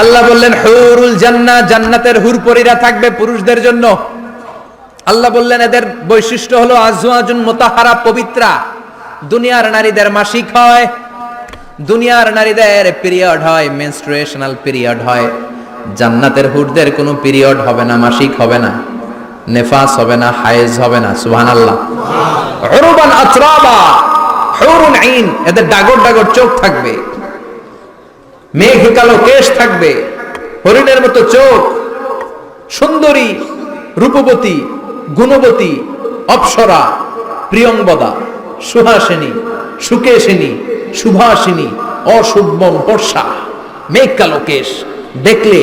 আল্লাহ বললেন হুরুল জান্নাত জান্নাতের হুরপরীরা থাকবে পুরুষদের জন্য। আল্লাহ বললেন এদের বৈশিষ্ট্য হলো আজওয়াজুন মোতাহারা পবিত্রা। দুনিয়ার নারীদের মাসিক হয় দুনিয়ার নারীদের পিরিয়ড হয় মেনস্ট্রুয়েশনাল পিরিয়ড হয়। জান্নাতের হুরদের কোনো পিরিয়ড হবে না মাসিক হবে না নেফাস হবে না হায়েজ হবে না সুবহানাল্লাহ। উরবান আতরাবা হুরুন আইন এদের ডাগর ডাগর চোখ থাকবে। মেঘ কালো কেশ থাকবে, হরিণের মতো চোখ, সুন্দরী, রূপবতী, গুণবতী, অপ্সরা প্রিয়ংবদা সুহাসিনী, সুকেশিনী, সুভাসিনী অশুভম বর্ষা মেঘ কালো কেশ দেখলে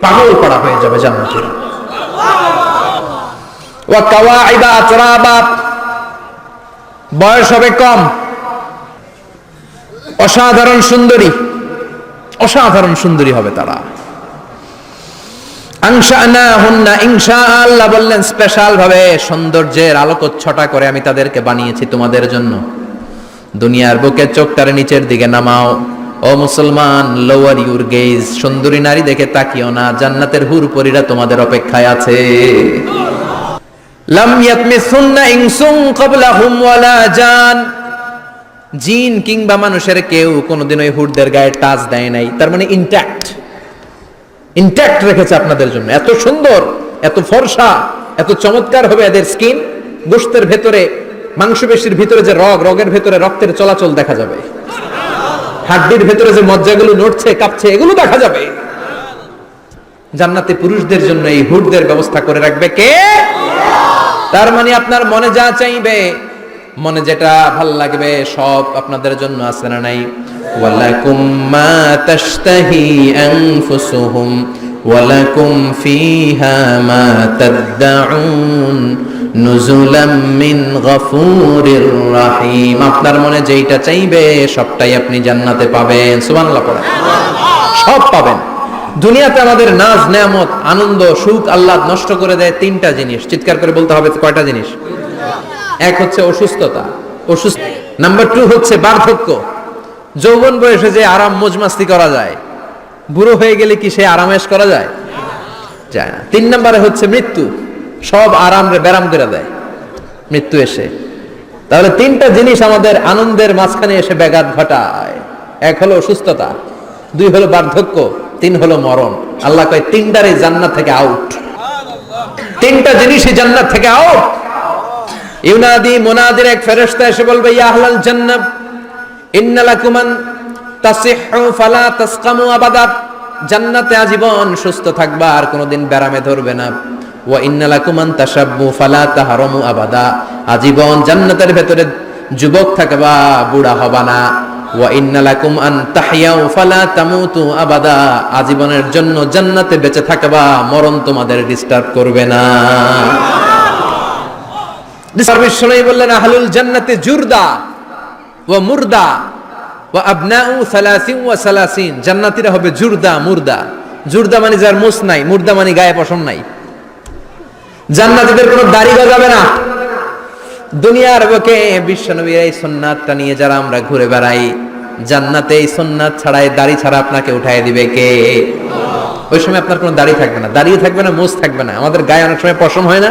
পাগল করা হয়ে যাবে জান্নাতীরা। ওয়া বয়স হবে কম। অসাধারণ সুন্দরী। অসাধারণ সুন্দরী হবে তারা। আল্লাহ বললেন স্পেশাল ভাবে সৌন্দর্যের আলোকচ্ছটা করে আমি তাদেরকে বানিয়েছি তোমাদের জন্য। দুনিয়ার বুকে চোখটারে নিচের দিকে নামাও। ও মুসলমান লোয়ার ইউর গেজ সুন্দরী নারী দেখে তাকিও না, জান্নাতের হুরপরীরা তোমাদের অপেক্ষায় আছে। লাম ইয়াতমিসুন্না ইনসুন ক্বাবলাহুম ওয়ালা জান। জিন কিংবা মানুষের কেউ কোনোদিন ওই হুডদের গায়ে টাচ দেয় নাই। তার মানে ইনট্যাক্ট ইনট্যাক্ট রেখেছে আপনাদের জন্য। এত সুন্দর, এত ফর্সা, এত চমৎকার হবে এদের স্কিন গোস্তের ভেতরে, মাংসপেশির ভিতরে যে রগ, রগের ভেতরে রক্তের চলাচল দেখা যাবে। হাড্ডির ভেতরে যে মজ্জাগুলো নড়ছে, কাঁপছে, এগুলো দেখা যাবে। জান্নাতে পুরুষদের জন্য এই হুডদের ব্যবস্থা করে রাখবে কে? তার মানে আপনার মনে যা চাইবে মনে যেটা ভালো লাগবে, সব আপনাদের জন্য আছে না নাই? ওয়ালাকুম মা তাশতাহি আনফুসুহুম, ওয়ালাকুম ফিহা মা তাদদাউন, নুজুলাম মিন গফুরির রাহিম। আপনার মনে যেইটা চাইবে, সবটাই আপনি জান্নাতে পাবেন। সুবহানাল্লাহ পড়েন। সব পাবেন। দুনিয়াতে আমাদের নাজ, নেয়ামত, আনন্দ, সুখ আল্লাহ নষ্ট করে দেয় তিনটা জিনিস। চিৎকার করে বলতে হবে কয়টা জিনিস? এক হচ্ছে অসুস্থতা, অসুস্থ নাম্বার টু হচ্ছে বার্ধক্য। যৌবন বয়সে যে আরাম মজমাস্তি করা যায়, বুড়ো হয়ে গেলে কি সে আরামেশ করা যায়? যায় না। তিন নম্বরে হচ্ছে মৃত্যু। সব আরাম রে ব্যারাম করে দেয়। মৃত্যু এসে। তাহলে তিনটা জিনিস আমাদের আনন্দের মাঝখানে এসে ব্যাঘাত ঘটায়। এক হলো অসুস্থতা, দুই হলো বার্ধক্য, তিন হলো মরণ। আল্লাহ কয় তিনটারে জান্নাত থেকে আউট তিনটা জিনিসই জান্নাত থেকে আউট ইউনাদি মুনাদির এক ফেরেশতা এসে বলবে, ইয়া আহলাল জান্নাত ইন্নালাকুমান তাসিহু ফালা তাসকামু আবাদা। জান্নাতে আজীবন সুস্থ থাকবা, আর কোনোদিন ব্যারামে ধরবে না। ওয়া ইন্নালাকুমান তাশাব্বু ফালা তাহরামু আবাদা। আজীবন জান্নাতের ভেতরে যুবক থাকবা, বুড়া হবা না। ওয়া ইন্নালাকুম আন তাহইয়াউ ফালা তামুতু আবাদা। আজীবনের জন্য জান্নাতে বেঁচে থাকবা, মরণ তোমাদের ডিস্টার্ব করবে না। বললেন আহলুল জান্নাতে জুরদা ওয়া আবনাউ সালাসিন ওয়া সালাসিন জান্নাতীরা হবে জুরদা জুরদা মানে যার নাই মানে গায়ে পশম নাই জান্নাতীদের কোনো দাড়ি গজাবে না। দুনিয়ার বুকে বিশ্বনবীর এই সুন্নাতটা নিয়ে যারা আমরা ঘুরে বেড়াই, জান্নাতে এই সুন্নাত ছাড়াই দাড়ি ছাড়া আপনাকে উঠাই দিবে কে? ওই সময় আপনার কোনো দাড়ি থাকবে না। দাড়িও থাকবে না, মুস থাকবে না। আমাদের গায়ে অনেক সময় পশম হয় না?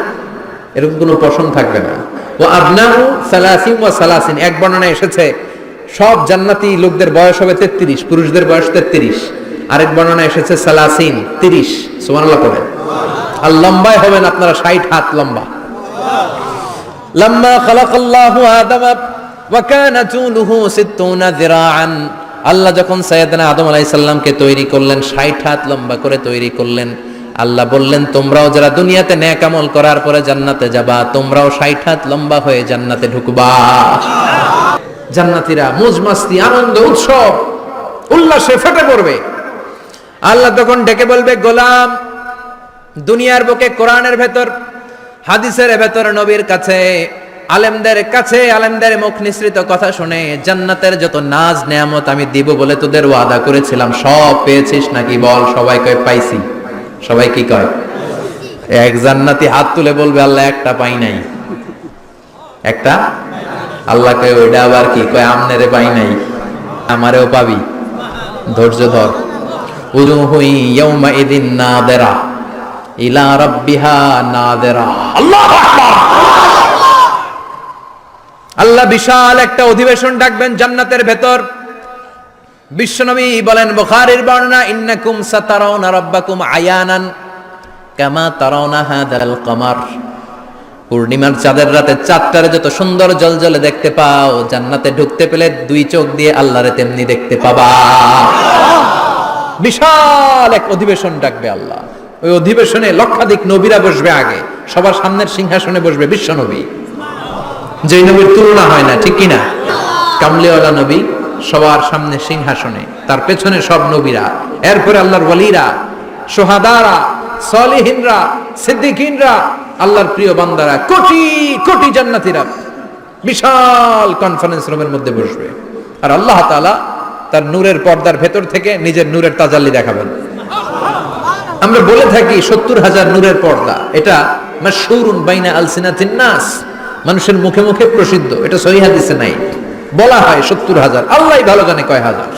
এরকম কোনো পশম থাকবে না। ও আবনাহু সালাসিম ওয়া সালাসিন, এক বর্ণনা এসেছে, সব জান্নাতি লোকদের বয়স হবে তেত্রিশ, পুরুষদের বয়স তেত্রিশ। আরেক বর্ণনা এসেছে সালাসিন, তিরিশ। সুমানাল্লাহ করেন আর লম্বায় হবেন আপনারা ষাট হাত লম্বা। লম্বা খালাক আল্লাহ আদম ওয়াকানা চুলুহু সিত্তুনা যিরাআন। আল্লাহ যখন সাইয়েদনা আদম আলাইহিস সালামকে তৈরি করলেন, ষাট হাত লম্বা করে তৈরি করলেন আল্লাহ বললেন, তোমরাও যারা দুনিয়াতে ন্যাক আমল করার পরে জান্নাতে যাবা, তোমরাও 60 হাত লম্বা হয়ে জান্নাতে ঢুকবা। জান্নাতীরা মজমাস্তি, আনন্দ, উৎসব, উল্লাসে ফেটে পড়বে। আল্লাহ তখন ডেকে বলবে, গোলাম, দুনিয়ার বুকে কোরআনের ভেতর, হাদিসের ভেতর, নবীর কাছে, আলেমদের কাছে, আলেমদের মুখ নিঃসৃত কথা শুনে জান্নাতের যত নাজ, নেয়ামত আমি দিব বলে তোদের ওয়াদা করেছিলাম, সব পেয়েছিস নাকি বল সবাই কয় পাইছি। সবাই কি কয়? এক জান্নাতি হাত তুলে বলবে, আল্লাহ, একটা পাই নাই। একটা? আল্লাহ কয়, ওইটা আবার কি? কয়, আমনেরে পাই নাই। আমারেও পাবি। ধৈর্য ধর। আল্লাহ বিশাল একটা অধিবেশন ডাকবেন জান্নাতের ভেতর। বিশ্বনবী বলেন, বুখারীর বর্ণনা, ইন্নাকুম সাতারাউনা রাব্বাকুম আয়ানান কামা তারাউনা হাদাল কমার। পূর্ণিমার চাঁদের রাতে চাঁদটারে যত সুন্দর জল জলজলে দেখতে পাও, জান্নাতে ঢুকতে পেলে দুই চোখ দিয়ে আল্লাহরে তেমনি দেখতে পাবা। বিশাল এক অধিবেশন ডাকবে আল্লাহ। ওই অধিবেশনে লক্ষাধিক নবীরা বসবে আগে, সবার সামনের সিংহাসনে বসবে বিশ্ব নবী যে নবীর তুলনা হয় না, ঠিক কিনা? কামলিওয়ালা নবী সবার সামনে সিংহাসনে, তার পেছনে সব নবীরা, এরপরে আল্লাহর ওয়ালিরা, সোহাদারা, সলিহিনরা, সিদ্দিকিনরা, আল্লাহর প্রিয় বান্দারা, কোটি কোটি জান্নাতীরা বিশাল কনফারেন্স রুমের মধ্যে বসবে। আর আল্লাহ তাআলা তার নূরের পর্দার ভেতর থেকে নিজের নূরের তাজাল্লি দেখাবেন। আমরা বলে থাকি সত্তর হাজার নূরের পর্দা, এটা মাশহুরুন বাইনা আলসিনাতিন নাস। মানুষের মুখে মুখে প্রসিদ্ধ, এটা সহি হাদিসে নাই। বলা হয় সত্তর হাজার। আল্লাহ ভালো জানে কয় হাজার।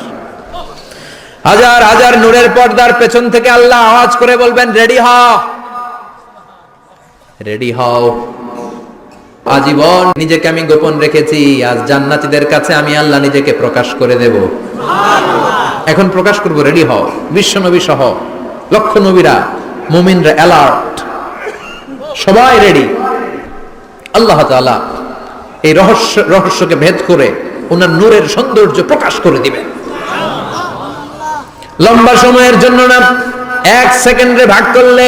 হাজার হাজার নূরের পর্দার পেছন থেকে আল্লাহ আওয়াজ করে বলবেন রেডি হ রেডি হও। আজীবন নিজেকে আমি গোপন রেখেছি। আজ জান্নাতীদের কাছে আমি আল্লাহ নিজেকে প্রকাশ করে দেব। এখন প্রকাশ করব রেডি হও। বিশ্ব নবী সহ লক্ষ নবীরা মুমিনরা অ্যালার্ট সবাই রেডি আল্লাহ তাআলা এই রহস্য, রহস্যকে ভেদ করে ওনার নূরের সৌন্দর্য প্রকাশ করে দিবেন লম্বা সময়ের জন্য না, এক সেকেন্ডে ভাগ করলে,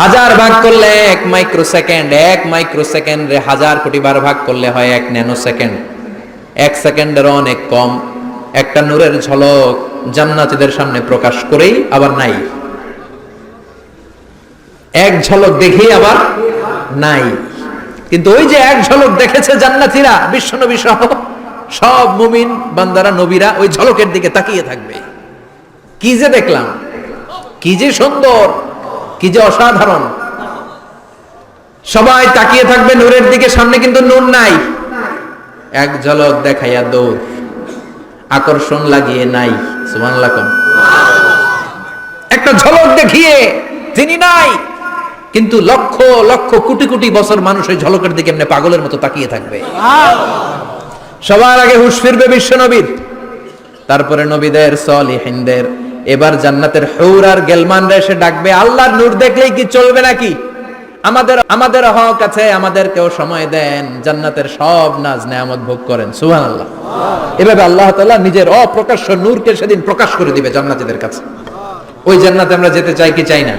হাজার ভাগ করলে এক মাইক্রো সেকেন্ড এক মাইক্রো সেকেন্ডে হাজার কোটি বার ভাগ করলে হয় এক ন্যানো সেকেন্ড এক সেকেন্ডের অনেক কম। একটা নূরের ঝলক জান্নাতীদের সামনে প্রকাশ করেই আবার নাই। এক ঝলক দেখেই আবার নাই। কিন্তু ওই যে এক ঝলক দেখেছে জান্নাতীরা, বিশ্বনবী সহ, সব মুমিন বান্দারা, নবীরা ওই ঝলকের দিকে তাকিয়ে থাকবে। কি যে দেখলাম, কি যে সুন্দর, কি যে অসাধারণ। সবাই তাকিয়ে থাকবে নূরের দিকে, সামনে কিন্তু নূর নাই। এক ঝলক দেখাইয়া দৌড়। আকর্ষণ লাগিয়ে নাই, সুবহানাল্লাহ একটা ঝলক দেখিয়ে তিনি নাই। কিন্তু লক্ষ লক্ষ, কোটি কোটি বছর মানুষ ওই ঝলকের দিকে এমনি পাগলের মতো তাকিয়ে থাকবে। সবার আগে হুশ ফিরবে বিশ্ব নবীর তারপরে নবীদের, সলিহিনদের। এবার জান্নাতের হৌর আর গেলমানরা এসে ডাকবে, আল্লাহর নূর দেখলেই কি চলবে নাকি? আমাদের আমাদের হক আছে, আমাদেরকেও সময় দেন। জান্নাতের সব নাজ নেয়ামত ভোগ করেন, সুবহানাল্লাহ। এভাবে আল্লাহ তাআলা নিজের অপ্রকাশ্য নূরকে সেদিন প্রকাশ করে দিবে জান্নাতীদের কাছে। ওই জান্নাতে আমরা যেতে চাই কি চাই না?